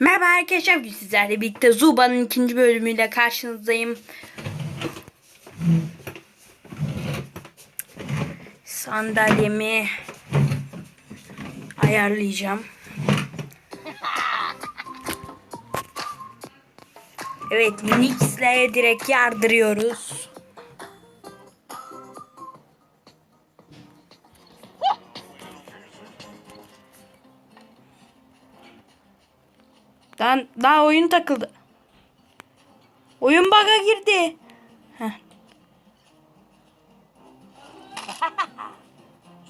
Merhaba arkadaşlar, bugün sizlerle birlikte Zuba'nın ikinci bölümüyle karşınızdayım. Sandalyemi ayarlayacağım. Evet, Nix'le direkt yardırıyoruz. Daha, daha oyun takıldı. Oyun bug'a girdi. Heh.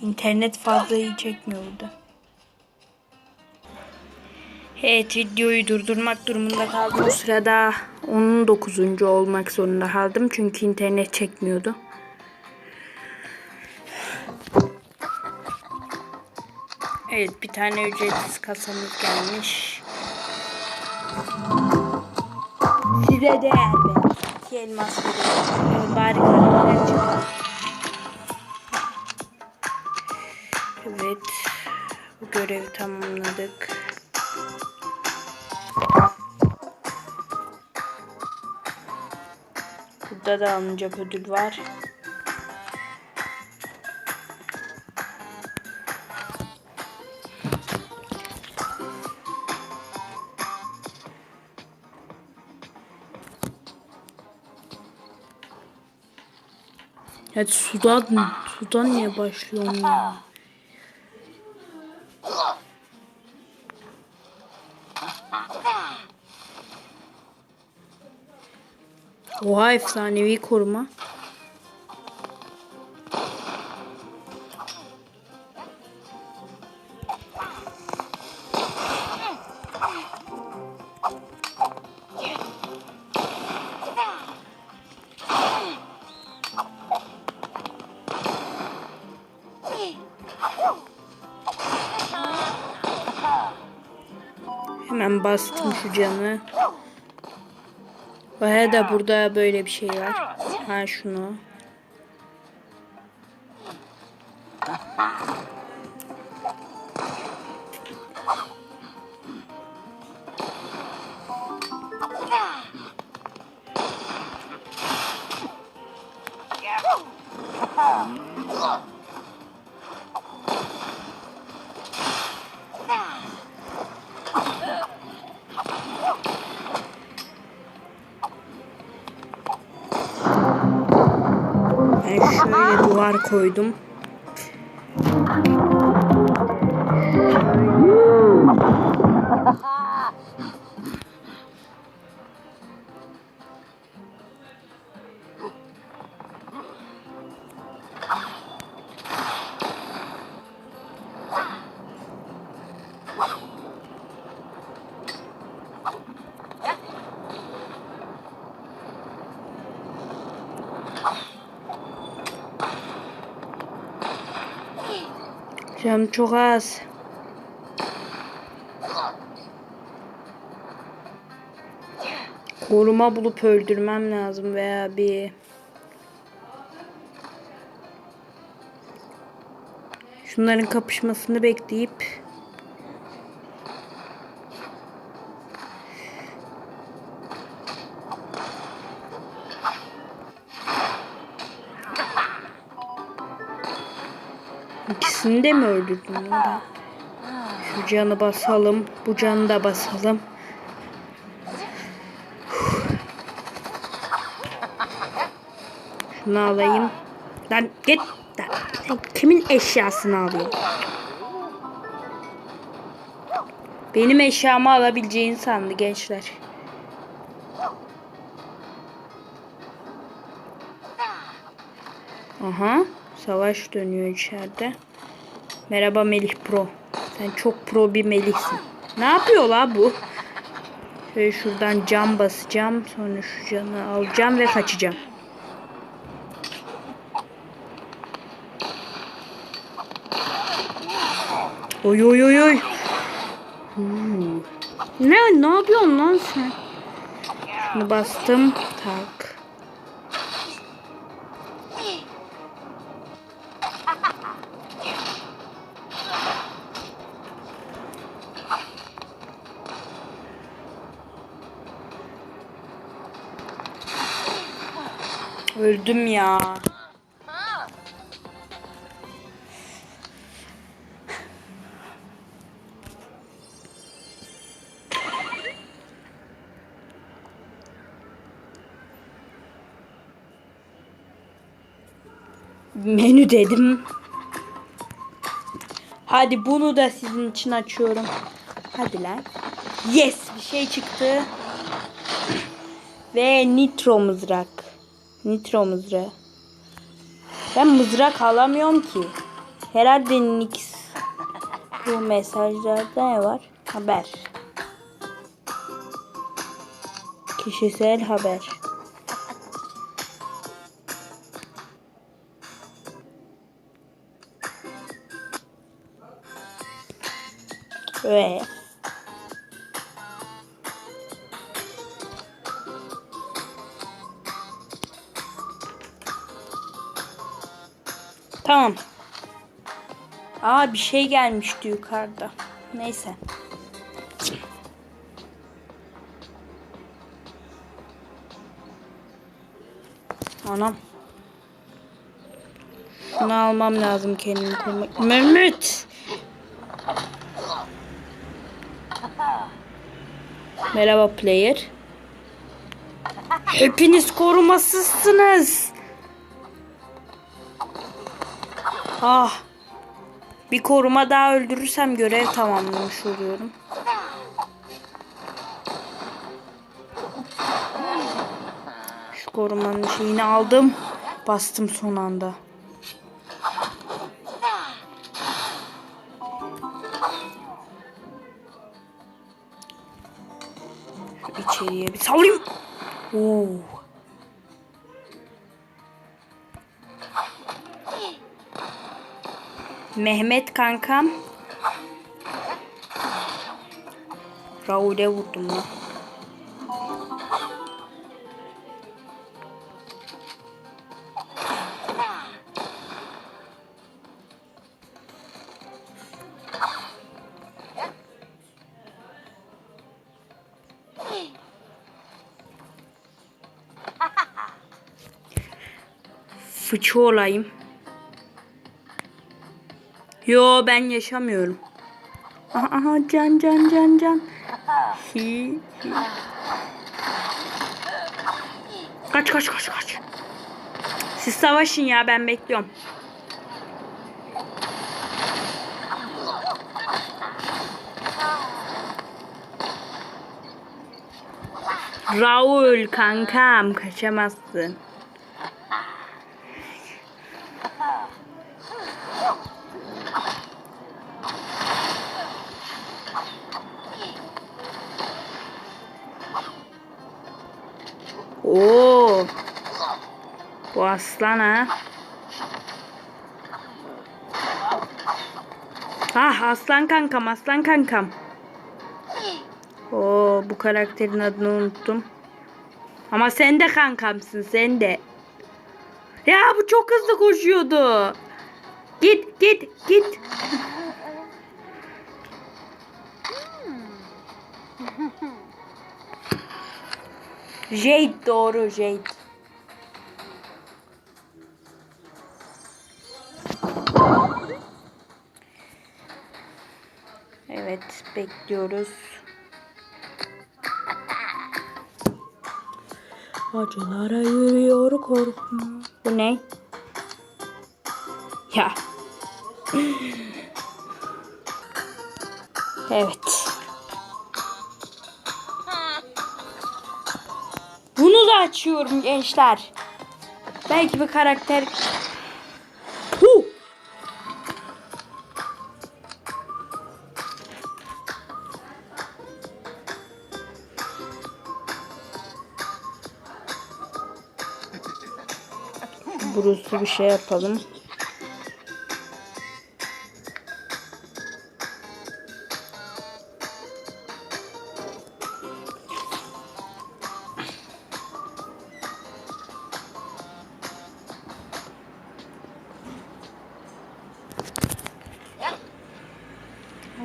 İnternet fazla iyi çekmiyor burada. Evet videoyu durdurmak durumunda kaldım. O sırada 19. olmak zorunda kaldım. Çünkü internet çekmiyordu. Evet bir tane ücretsiz kasamız gelmiş. Size değer be. İki elmas veriyorum. Bari kalemler çıkar. Evet. Bu görevi tamamladık. Burada da alınacak ödül var. Evet sudan sudan niye başlıyorum ya? Oha efsanevi koruma. Hemen bastım şu canı. Baya da burada böyle bir şey var. Ha şunu. Ben şöyle duvar koydum. Canım çok az. Koruma bulup öldürmem lazım veya bir Şunların kapışmasını bekleyip İkisini de mi öldürdün ya ben? Şu canı basalım. Bu canı da basalım. Şunu alayım. Lan git. Lan, kimin eşyasını alıyorsun? Benim eşyamı alabileceğini sandı gençler. Aha. Savaş dönüyor içeride. Merhaba Melih Pro. Sen çok pro bir Melih'sin. Ne yapıyor la bu? Şöyle şuradan cam basacağım. Sonra şu canı alacağım ve kaçacağım. Oy oy oy oy. Hmm. Ne ne yapıyorsun lan sen? Şunu bastım. Tak. Öldüm ya. Menü dedim. Hadi bunu da sizin için açıyorum. Hadi lan. Yes bir şey çıktı. Ve nitro mızrak. Nitro mızrağı. Ben mızrak alamıyorum ki. Herhalde Nix. Bu mesajlarda ne var? Haber. Kişisel haber. Ve Tamam. Aa bir şey gelmişti yukarıda. Neyse. Anam. Şunu almam lazım kendimi korumak. Mehmet. Merhaba player. Hepiniz korumasızsınız. Ah. Bir koruma daha öldürürsem görev tamamlamış oluyorum. Şu korumanın şeyini aldım. Bastım son anda. Şu içeriye bir salayım. Oo. Mehmet kankam. Raul'e vurdum ya. Fıçı olayım. Yo ben yaşamıyorum. Aha, aha can can can can. Hi, hi. Kaç kaç kaç kaç. Siz savaşın ya ben bekliyorum. Raul kankam kaçamazsın. Aslan ha. Ah aslan kankam aslan kankam. Oo bu karakterin adını unuttum. Ama sen de kankamsın sen de. Ya bu çok hızlı koşuyordu. Git git git. Jade doğru Jade. Evet bekliyoruz. Acılara yürüyor korkma. Bu ne? Ya. Evet. Bunu da açıyorum gençler. Belki bir karakter... Hu! Bruce'u bir şey yapalım.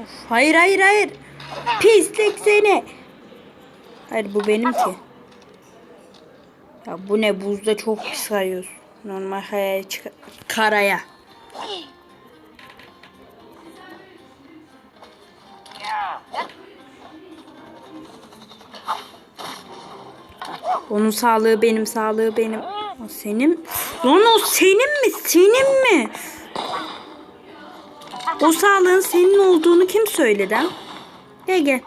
Of, hayır hayır hayır. Pislik seni. Hayır bu benim ki. Ya bu ne buzda çok pis kayıyorsun. Normal hayaya çık karaya. Onun sağlığı benim sağlığı benim. O senin. Lan o senin mi? Senin mi? O sağlığın senin olduğunu kim söyledi? ha? Gel gel.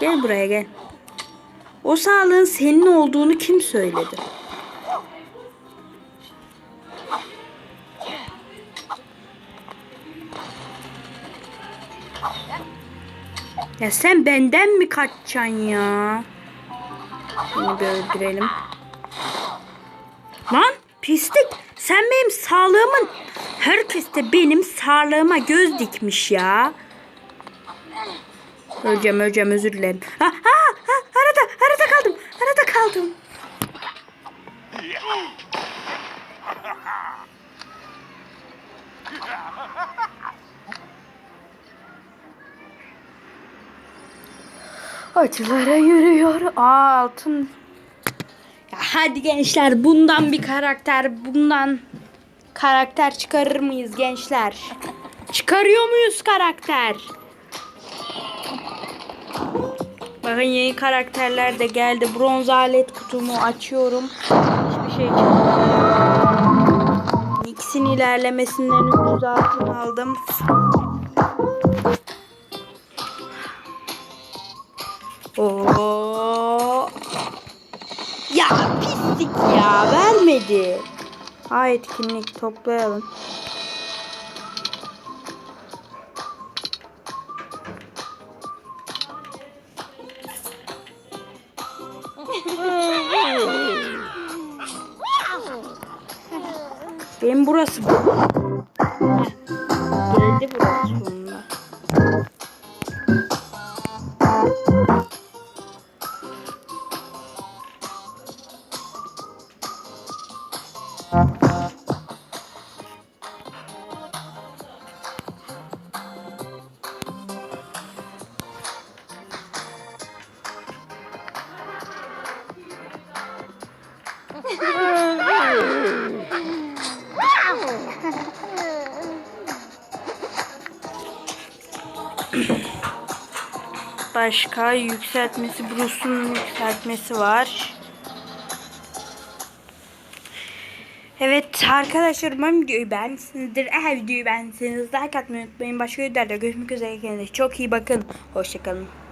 Gel buraya gel. O sağlığın senin olduğunu kim söyledi? Ya sen benden mi kaçacaksın ya? Bunu bir öldürelim. Lan pislik sen benim sağlığımın herkes de benim sağlığıma göz dikmiş ya. Öleceğim öleceğim özür dilerim. Ha, Acılara yürüyor. Aa altın. Ya hadi gençler bundan bir karakter bundan karakter çıkarır mıyız gençler? Çıkarıyor muyuz karakter? Bakın yeni karakterler de geldi. Bronz alet kutumu açıyorum. Hiçbir şey çıkmadı. Nix'in ilerlemesinden 300 altın aldım. Oo. Ya pislik ya vermedi. Ha etkinlik toplayalım. Benim burası. Başka yükseltmesi, Bruce'un yükseltmesi var. Evet arkadaşlar umarım videoyu beğenmişsinizdir. Eğer videoyu beğendiyseniz like atmayı unutmayın. Başka videolarda görüşmek üzere. Kendinize çok iyi bakın. Hoşçakalın.